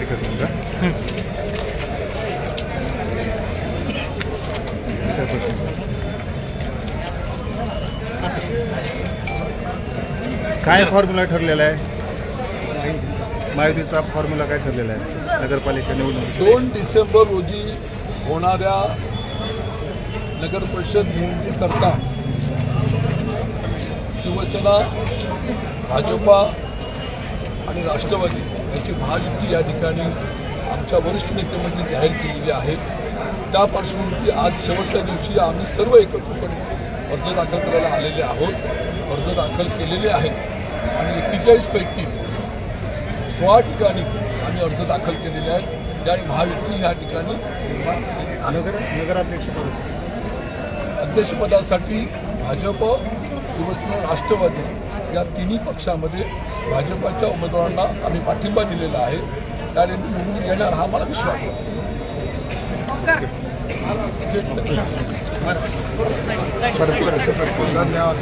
एकच मिनिट काय फॉर्म्युला ठरलेला आहे? महायुतीचा फॉर्म्युला काय ठरलेला आहे? नगरपालिका निवडणूक दोन डिसेंबर रोजी होणाऱ्या नगर परिषद निवडणुकीकरता शिवसेना भाजपा आणि राष्ट्रवादी यांची महायुती या ठिकाणी आमच्या वरिष्ठ नेत्यांमध्ये जाहीर केलेली आहे. त्या पार्श्वभूमीवरती आज शेवटच्या दिवशी आम्ही सर्व एकत्रितपणे अर्ज दाखल करायला आलेले आहोत. अर्ज दाखल केलेले आहेत. आणि एकेचाळीसपैकी सोळा ठिकाणी आम्ही अर्ज दाखल केलेले आहेत. ज्या महायुती ह्या ठिकाणी. नगर अध्यक्षपदासाठी भाजप शिवसेना राष्ट्रवादी या तिन्ही पक्षामध्ये भाजपाच्या उमेदवारांना आम्ही पाठिंबा दिलेला आहे. त्याने निवडून येणार हा मला विश्वास आहे. धन्यवाद.